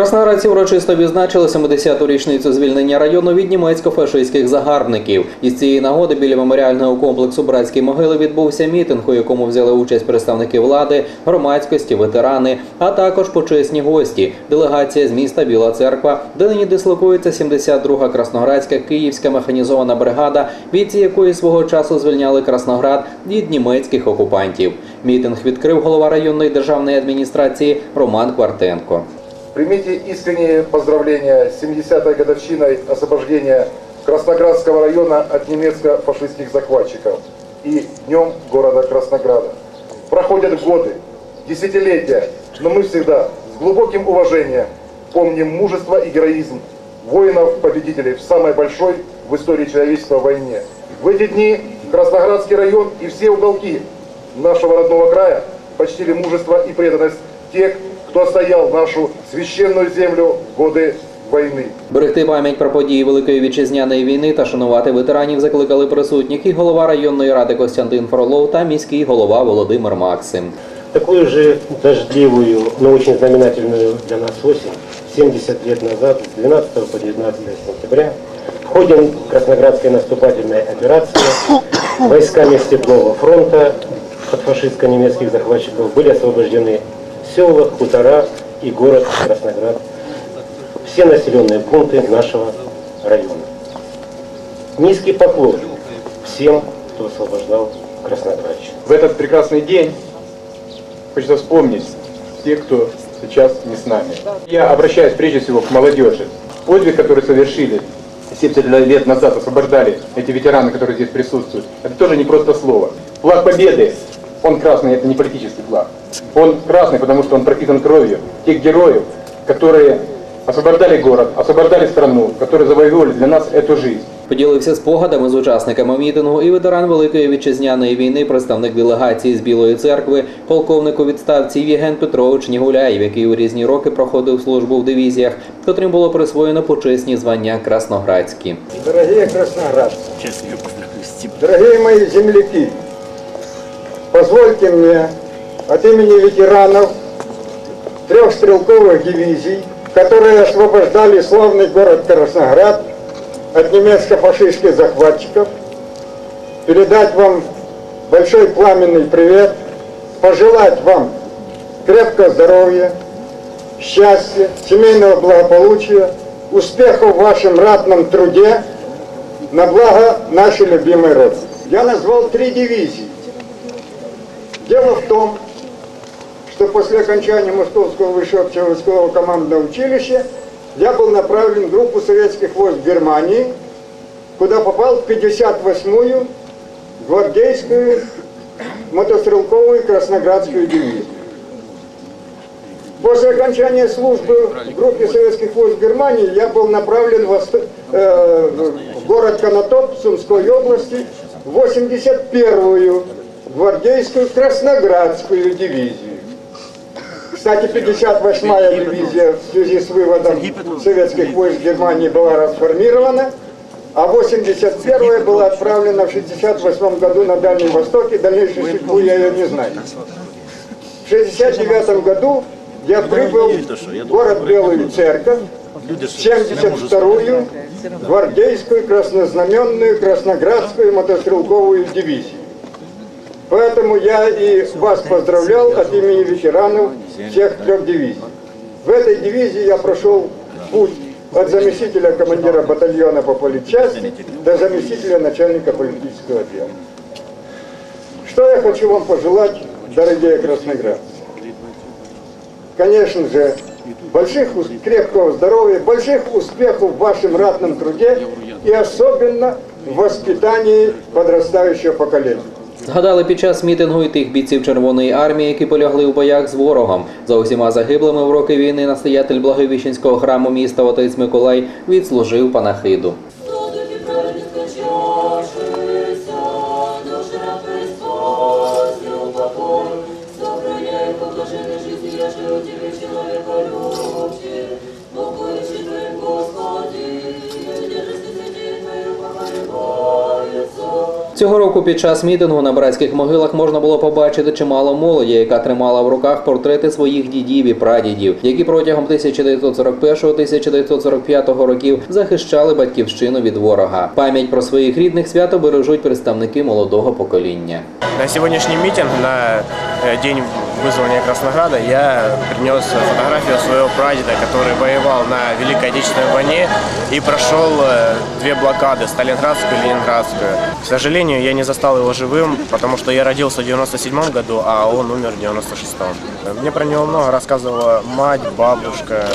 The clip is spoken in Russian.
Красноградці урочисто відзначили 70-ту річницю звільнення району від німецько-фашистських загарбників. Із цієї нагоди біля меморіального комплексу братські могили відбувся мітинг, у якому взяли участь представники влади, громадськості, ветерани, а також почесні гості. Делегація з міста Біла Церква, де нині дислокується 72-га Красноградська Київська механізована бригада, бійці якої свого часу звільняли Красноград від німецьких окупантів. Мітинг відкрив голова районної державної адміністрації Роман Квартенко. Примите искренние поздравления с 70-й годовщиной освобождения Красноградского района от немецко-фашистских захватчиков и Днем города Краснограда. Проходят годы, десятилетия, но мы всегда с глубоким уважением помним мужество и героизм воинов-победителей в самой большой в истории человечества войне. В эти дни Красноградский район и все уголки нашего родного края почтили мужество и преданность тех, кто стоял нашу священную землю в годы войны. Берегти пам'ять про події Великої вітчизняної війни та шанувати ветеранів закликали присутніх і голова районної ради Костянтин Фролов та міський голова Володимир Максим. Такую же дождливую, но очень знаменательную для нас осень, 70 лет назад, с 12 по 19 сентября, в ходе Красноградской наступательной операции войсками Степного фронта от фашистско-немецких захватчиков были освобождены села, хутора и город Красноград, все населенные пункты нашего района. Низкий поклон всем, кто освобождал Красноградчик. в этот прекрасный день хочется вспомнить тех, кто сейчас не с нами. Я обращаюсь прежде всего к молодежи. Подвиг, который совершили 70 лет назад, освобождали эти ветераны, которые здесь присутствуют, это тоже не просто слово. Флаг Победы, он красный, это не политический флаг. Он красный, потому что он пропитан кровью тех героев, которые освобождали город, освобождали страну, которые завоевывали для нас эту жизнь. Поділився спогадами з учасниками мітингу і ветеран Великої вітчизняної війни, представник делегації з Білої церкви, полковник у відставці Євген Петрович Нігуляєв, який у різні роки проходив службу в дивізіях, котрим було присвоєно почесні звання Красноградські. Дорогие красноградцы, дорогие мои земляки, Позвольте мне от имени ветеранов трех стрелковых дивизий, которые освобождали славный город Красноград от немецко-фашистских захватчиков, передать вам большой пламенный привет, пожелать вам крепкого здоровья, счастья, семейного благополучия, успехов в вашем ратном труде на благо нашей любимой Родины. Я назвал три дивизии. Дело в том, что после окончания Московского высшего командного училища я был направлен в группу советских войск Германии, куда попал в 58-ю гвардейскую мотострелковую Красноградскую дивизию. После окончания службы в группе советских войск Германии я был направлен в, Осто- э, в город Конотоп Сумской области в 81-ю гвардейскую Красноградскую дивизию. Кстати, 58-я дивизия в связи с выводом советских войск в Германии была расформирована, а 81-я была отправлена в 68 году на Дальнем Востоке, дальнейшую судьбу я ее не знаю. В 69 году я прибыл в город Белую Церковь, в 72-ю гвардейскую краснознаменную красноградскую мотострелковую дивизию. Поэтому я и вас поздравлял от имени ветеранов всех трех дивизий. В этой дивизии я прошел путь от заместителя командира батальона по политчасти до заместителя начальника политического отдела. Что я хочу вам пожелать, дорогие красноградцы? Конечно же, больших, крепкого здоровья, больших успехов в вашем ратном труде и особенно в воспитании подрастающего поколения. Згадали під час мітингу і тих бійців Червоної армії, які полягли у боях з ворогом. За усіма загиблими в роки війни настоятель Благовіщенського храму міста Отець Миколай відслужив панахиду. Цього року під час мітингу на братських могилах можна було побачити чимало молоді, яка тримала в руках портрети своїх дідів і прадідів, які протягом 1941-1945 років захищали батьківщину від ворога. Пам'ять про своїх рідних свято бережуть представники молодого покоління. На сьогоднішній мітинг на э, день вызвания Краснограда, я принес фотографию своего прадеда, который воевал на Великой Отечественной войне и прошел э, две блокады, Сталинградскую и Ленинградскую. К сожалению, я не застал его живым, потому что я родился в 97 году, а он умер в 96-м. Мне про него много рассказывала мать, бабушка.